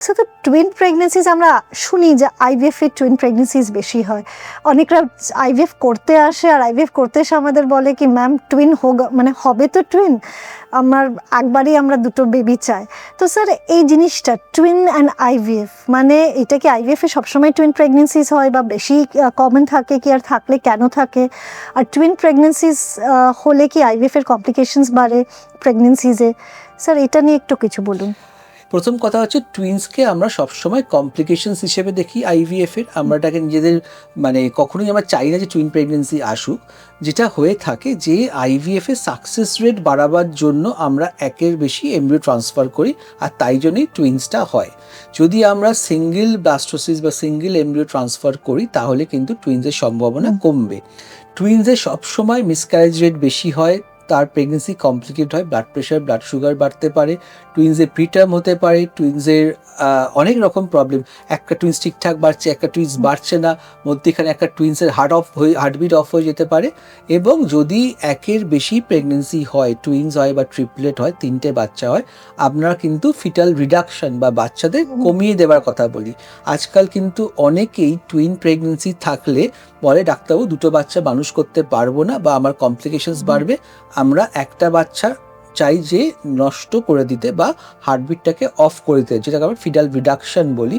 So তো twin প্রেগনেন্সিজ আমরা শুনি যে আইভিএফ এর টুইন প্রেগনেন্সিজ বেশি হয়। অনেকরা আইভিএফ করতে আসে আর আইভিএফ করতে এসে আমাদের বলে কি ম্যাম টুইন হোক মানে হবে তো টুইন আমার একবারই আমরা দুটো বেবি চাই। তো স্যার এই জিনিসটা টুইন অ্যান্ড আইভিএফ মানে এটা কি আইভিএফ সবসময় টুইন প্রেগনেন্সিজ হয় বা বেশি কমন থাকে কি আর থাকলে কেন থাকে? আর টুইন প্রেগনেন্সিজ হলে কি আইভিএফ এর কমপ্লিকেশনস বাড়ে প্রেগনেন্সিজে স্যার এটা নিয়ে একটু কিছু বলুন। প্রথম কথা হচ্ছে টুইন্সকে আমরা সবসময় কমপ্লিকেশনস হিসেবে দেখি আইভিএফ এর। আমরা এটাকে নিজেদের মানে কখনোই আমরা চাই না যে টুইন প্রেগনেন্সি আসুক। যেটা হয়ে থাকে যে আইভিএফ এর সাকসেস রেট বাড়াবার জন্য আমরা একের বেশি এমব্রিও ট্রান্সফার করি আর তাই জন্যই টুইন্সটা হয়। যদি আমরা সিঙ্গেল ব্লাস্টোসিস বা সিঙ্গেল এমব্রিও ট্রান্সফার করি, তাহলে কিন্তু টুইন্সের সম্ভাবনা কমবে। টুইন্সের সবসময় মিসক্যারেজ রেট বেশি হয় তার প্রেগনেন্সি কমপ্লিকেট হয় ব্লাড প্রেশার ব্লাড সুগার বাড়তে পারে টুইন্সের প্রিটার্ম হতে পারে টুইন্সের অনেক রকম প্রবলেম একটা টুইন্স ঠিকঠাক বাড়ছে একটা টুইন্স বাড়ছে না মধ্যেখানে একটা টুইন্সের হার্ট অফ হয়ে হার্টবিট অফ হয়ে যেতে পারে। এবং যদি একের বেশি প্রেগনেন্সি হয় টুইন্স হয় বা ট্রিপলেট হয় তিনটে বাচ্চা হয় আপনারা কিন্তু ফিটাল রিডাকশন বা বাচ্চাদের কমিয়ে দেওয়ার কথা বলি। আজকাল কিন্তু অনেকেই টুইন প্রেগনেন্সি থাকলে বলে ডাক্তারবাবু দুটো বাচ্চা মানুষ করতে পারব না বা আমার কমপ্লিকেশনস বাড়বে আমরা একটা বাচ্চা চাই যে নষ্ট করে দিতে বা হার্টবিটটাকে অফ করে দিতে, যেটাকে আমরা ফিডাল রিডাকশন বলি।